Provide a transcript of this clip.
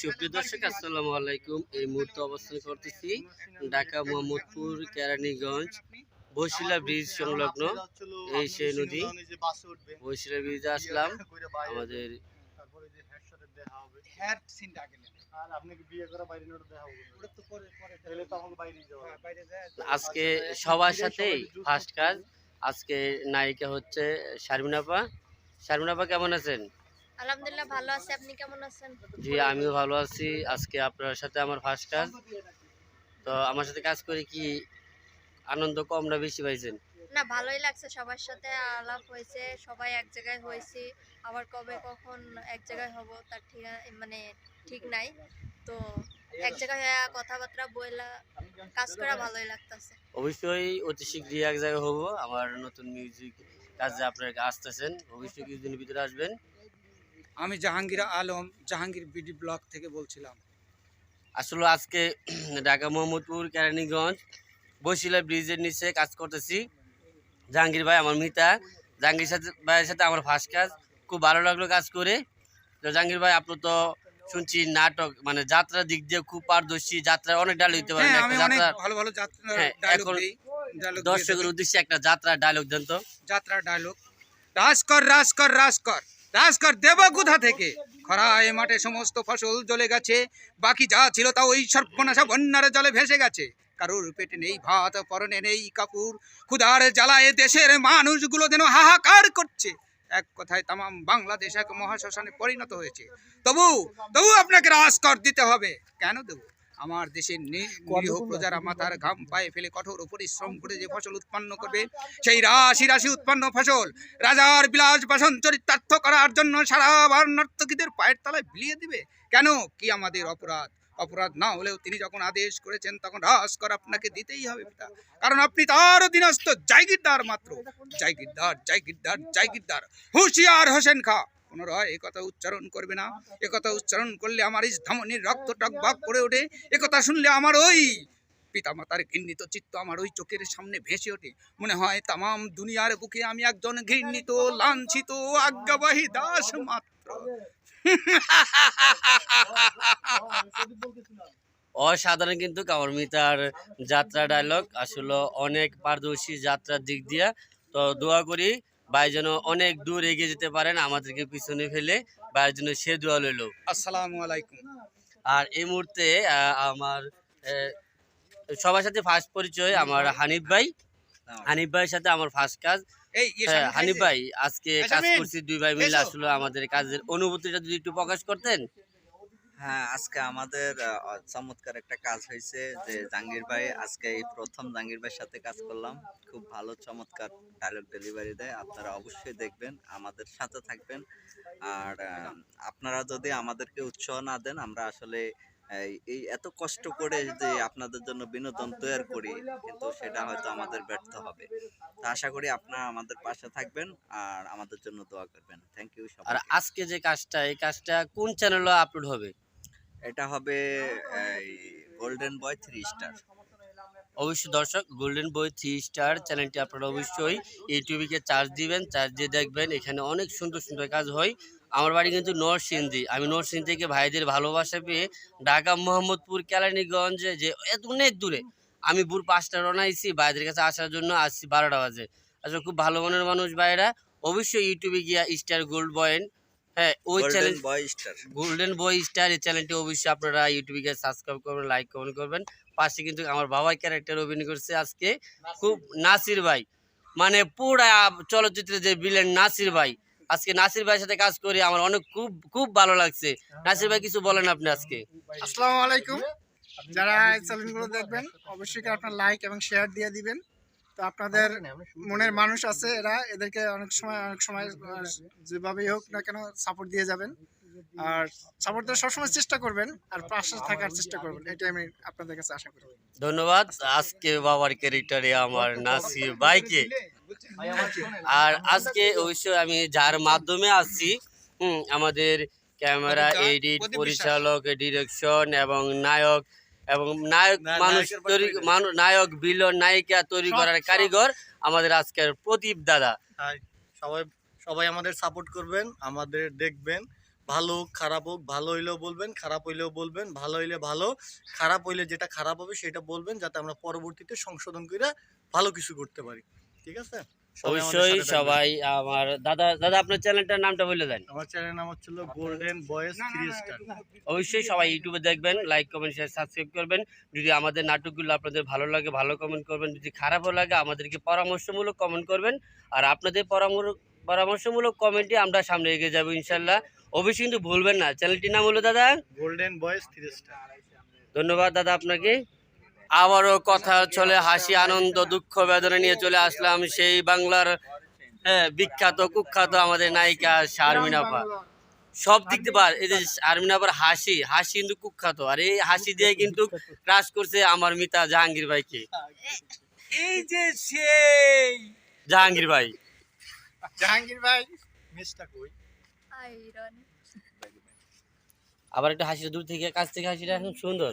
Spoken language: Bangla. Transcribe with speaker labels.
Speaker 1: সুপ্রিয় দর্শক আসসালামু আলাইকুম। এই মুহূর্তে অবস্থান করতেছি ঢাকা মোহাম্মদপুর কেরানীগঞ্জ বসিলা ব্রিজ সংলগ্ন এই সেই নদী। বসিলা ব্রিজে আসলাম। আমাদের
Speaker 2: হ্যাঁ,
Speaker 1: আজকে সবার সাথেই ফার্স্ট কাজ। আজকে নায়িকা হচ্ছে শারমিনাপা শারমিনাপা কেমন আছেন?
Speaker 3: আলহামদুলিল্লাহ ভালো আছি। আপনি কেমন আছেন?
Speaker 1: জি আমিও ভালো আছি। আজকে আপনার সাথে আমার ফার্স্ট কাজ তো আমার সাথে কাজ করে কি আনন্দ কম না বেশি পাইছেন?
Speaker 3: না ভালোই লাগছে সবার সাথে আলাপ হয়েছে। সবাই এক জায়গায় হয়েছি। আবার কবে কখন এক জায়গায় হব তার ঠিক মানে ঠিক নাই। তো এক জায়গায় হয়ে কথাবার্তা বইলা কাজ করা ভালোই লাগতেছে।
Speaker 1: অবশ্যই অতি শীঘ্রই এক জায়গায় হব। আমার নতুন মিউজিক কাজে আপনারা আসতেছেন। অবশ্যই কিছুদিনের ভিতরে আসবেন।
Speaker 2: আমি জাহাঙ্গীর আলম জাহাঙ্গীর বিডি ব্লক থেকে বলছিলাম।
Speaker 1: আসলে আজকে ঢাকা মোহাম্মদপুর কেরানীগঞ্জ বসিলা ব্রিজের নিচে কাজ করতেছি। জাহাঙ্গীর ভাই আমার মিতা জাহাঙ্গীর সাথে ভাইয়ের সাথে আমার ফার্স্ট কাজ। খুব ভালো লাগল কাজ করে। তো জাহাঙ্গীর ভাই আপনি তো শুনছি নাটক মানে যাত্রার দিক দিয়ে খুব পারদর্শী। যাত্রা অনেক ডাল পারেন।
Speaker 2: হ্যাঁ
Speaker 1: একটা যাত্রা
Speaker 2: ভালো ভালো যাত্রা
Speaker 1: হ্যাঁ,
Speaker 2: ডায়লগ
Speaker 1: এখন দর্শকের উদ্দেশ্যে একটা যাত্রা ডায়লগ দেন তো।
Speaker 2: যাত্রা ডায়লগ রাজ কর রাজ কর রাজ কর রাজ কর দেব কোথা থেকে। খরায় মাঠে সমস্ত ফসল জ্বলে গেছে। বাকি যা ছিল তা ওই সর্বনাশা বন্যার জলে ভেসে গেছে। কারোর পেটে নেই ভাত, পরনে নেই কাপড়। ক্ষুধার জ্বালায় দেশের মানুষগুলো যেন হাহাকার করছে। এক কথায় তামাম বাংলাদেশ এক মহাশ্মশানে পরিণত হয়েছে। তবু তবু আপনাকে রাজকর দিতে হবে। কেন দেবো? আমার দেশের নিরীহ প্রজারা মাথার ঘাম পায়ে ফেলে কঠোর পরিশ্রম করে যে ফসল উৎপন্ন করবে সেই রাশি রাশি উৎপন্ন ফসল। রাজার বিলাস বাসন চরিতার্থ করার জন্য সারা বার নর্তকীদের পায়ের তলায় বিলিয়ে দিবে। কেন? কি আমাদের অপরাধ? অপরাধ না হলেও তিনি যখন আদেশ করেছেন তখন রাজকর আপনাকে দিতেই হবে পিতা। কারণ আপনি তার অধীনস্থ জায়গিরদার মাত্র। জায়গিরদার জায়গিরদার জায়গিরদার। হুঁশিয়ার হোসেন খা। পুনরায় একথা উচ্চারণ করবে না। একথা উচ্চারণ করলে আমার ইস ধমনির রক্ত টকবাক করে ওঠে। একথা শুনলে আমার ওই পিতামাতার ঘৃণিত চিত্ত আমার ওই চোখের সামনে ভেসে ওঠে। মনে হয় তামাম দুনিয়ার বুকে আমি একজন ঘৃণিত, লাঞ্ছিত, আজ্ঞাবাহী দাস মাত্র।
Speaker 1: অসাধারণ কিন্তু কামর মিতার যাত্রা ডায়লগ আসলে অনেক পারদর্শী যাত্রার দিক দিয়া। তো দোয়া করি ভাই যেন অনেক দূর এগিয়ে যেতে পারেন আমাদেরকে পিছনে ফেলে ভাইয়ের জন্য সে দোয়া লইল।
Speaker 2: আসসালামু আলাইকুম।
Speaker 1: আর এই মুহূর্তে আমার সবার সাথে ফার্স্ট পরিচয় আমার হানিফ ভাই। হানিফ ভাইয়ের সাথে আমার ফার্স্ট কাজ। হ্যাঁ, হানিফ ভাই। আজকে কাজ করছি দুই ভাই মিলে। আসলে আমাদের কাজের অনুভূতিটা যদি একটু প্রকাশ করতেন।
Speaker 4: হ্যাঁ আজকে আমাদের চমৎকার একটা কাজ হয়েছে যে জাহাঙ্গীর ভাই, আজকে এই প্রথম জাহাঙ্গীর ভাইয়ের সাথে কাজ করলাম। খুব ভালো, চমৎকার ডায়লগ ডেলিভারি দেয়। আপনারা অবশ্যই দেখবেন, আমাদের সাথে থাকবেন। আর আপনারা যদি আমাদেরকে উৎসাহ না দেন, আমরা আসলে, এই- এই এত কষ্ট করে যে আপনাদের জন্য বিনোদন তৈরি করি, কিন্তু সেটা হয়তো আমাদের ব্যর্থ হবে। তো আশা করি আপনারা আমাদের পাশে থাকবেন আর আমাদের জন্য দোয়া করবেন। থ্যাংক ইউ
Speaker 1: আর আজকে যে কাজটা, এই কাজটা কোন চ্যানেলে আপলোড হবে?
Speaker 4: এটা হবে গোল্ডেন বয় থ্রি স্টার
Speaker 1: অবশ্যই দর্শক গোল্ডেন বই থ্রি স্টার চ্যানেলটি আপনারা অবশ্যই ইউটিউবে চার্জ দিবেন চার্জ দিয়ে দেখবেন, এখানে অনেক সুন্দর সুন্দর কাজ হয়। আমার বাড়ি কিন্তু নরসিংদী। আমি নরসিংদী থেকে ভাইদের ভালোবাসা পেয়ে ঢাকা মোহাম্মদপুর কেলানীগঞ্জে যে এত অনেক দূরে। আমি ভোর পাঁচটা রনাইছি ভাইদের কাছে আসার জন্য আসছি বারোটা বাজে। আসলে খুব ভালো মনের মানুষ ভাইরা অবশ্যই ইউটিউবে গিয়া স্টার গোল্ড বয়েন হ্যাঁ ওই channel
Speaker 4: golden boy star
Speaker 1: golden boy star এই চ্যানেলটি অবশ্যই আপনারা ইউটিউবে গিয়ে সাবস্ক্রাইব করবেন লাইক কমেন্ট করবেন। পাশে কিন্তু আমার বাবাই ক্যারেক্টার অভিনয় করছে আজকে। খুব নাসির ভাই। মানে পুরা চলচ্চিত্রে যে বিলেন নাসির ভাই। আজকে নাসির ভাইয়ের সাথে কাজ করে আমার অনেক খুব খুব ভালো লাগছে। নাসির ভাই কিছু বলেন আপনি আজকে?
Speaker 5: আসসালামু আলাইকুম। যারা এই চ্যানেলগুলো দেখবেন অবশ্যই আপনার লাইক এবং শেয়ার দিয়ে দিবেন। তো আপনাদের মনের মানুষ আছে এরা এদেরকে অনেক সময় অনেক সময় যেভাবেই হোক না কেন সাপোর্ট দিয়ে যাবেন। আর সাপোর্ট দেওয়ার সবসময় চেষ্টা করবেন আর পাশে থাকার চেষ্টা করবেন। এটাই আমি আপনাদের কাছে আশা করি।
Speaker 1: ধন্যবাদ। আজকে বাবার ক্যারেক্টারে আমার নাসির বাইকে আর আজকে অবশ্যই আমি যার মাধ্যমে আসছি হুম আমাদের ক্যামেরা এডিট পরিচালক ডিরেকশন এবং নায়ক এবং নায়ক মানুষ তৈরি নায়ক বিলন নায়িকা তৈরি করার কারিগর আমাদের আজকের প্রদীপ দাদা।
Speaker 6: সবাই সবাই আমাদের সাপোর্ট করবেন আমাদের দেখবেন।
Speaker 7: ভালো হোক খারাপ হোক ভালো হইলেও বলবেন খারাপ হইলেও বলবেন ভালো হইলে ভালো খারাপ হইলে যেটা খারাপ হবে সেটা বলবেন যাতে আমরা পরবর্তীতে সংশোধন করে ভালো কিছু করতে পারি। ঠিক আছে?
Speaker 1: অবশ্যই সবাই আমার দাদা দাদা আপনার চ্যানেলটার নামটা বলে দেন।
Speaker 7: আমার চ্যানেলের নাম হচ্ছিল গোল্ডেন বয়েস থ্রি স্টার
Speaker 1: অবশ্যই সবাই ইউটিউবে দেখবেন লাইক কমেন্ট শেয়ার সাবস্ক্রাইব করবেন। যদি আমাদের নাটকগুলো আপনাদের ভালো লাগে ভালো কমেন্ট করবেন। যদি খারাপও লাগে আমাদেরকে পরামর্শমূলক কমেন্ট করবেন। আর আপনাদের পরামর্শ পরামর্শমূলক কমেন্টে আমরা সামনে এগিয়ে যাব ইনশাল্লাহ। অবশ্যই কিন্তু ভুলবেন না। চ্যানেলটির নাম হলো দাদা?
Speaker 7: গোল্ডেন বয়েস থ্রি স্টার
Speaker 1: ধন্যবাদ দাদা আপনাকে। আবারও কথা চলে হাসি আনন্দ দুঃখ বেদনা নিয়ে চলে আসলাম সেই বাংলার হ্যাঁ বিখ্যাত কুখ্যাত আমাদের নায়িকা শারমিন আপা। সব দিক দিয়ে পার এই যে শারমিন আপার হাসি হাসি কিন্তু কুখ্যাত। আর এই হাসি দিয়ে কিন্তু ক্রাশ করছে আমার মিতা জাহাঙ্গীর ভাইকে।
Speaker 2: এই যে সেই!
Speaker 1: জাহাঙ্গীর ভাই।
Speaker 5: জাহাঙ্গীর ভাই
Speaker 7: মিসটা কই?
Speaker 3: আইরন।
Speaker 1: আবার একটা হাসিটা দূর থেকে কাছ থেকে হাসিটা এখন সুন্দর।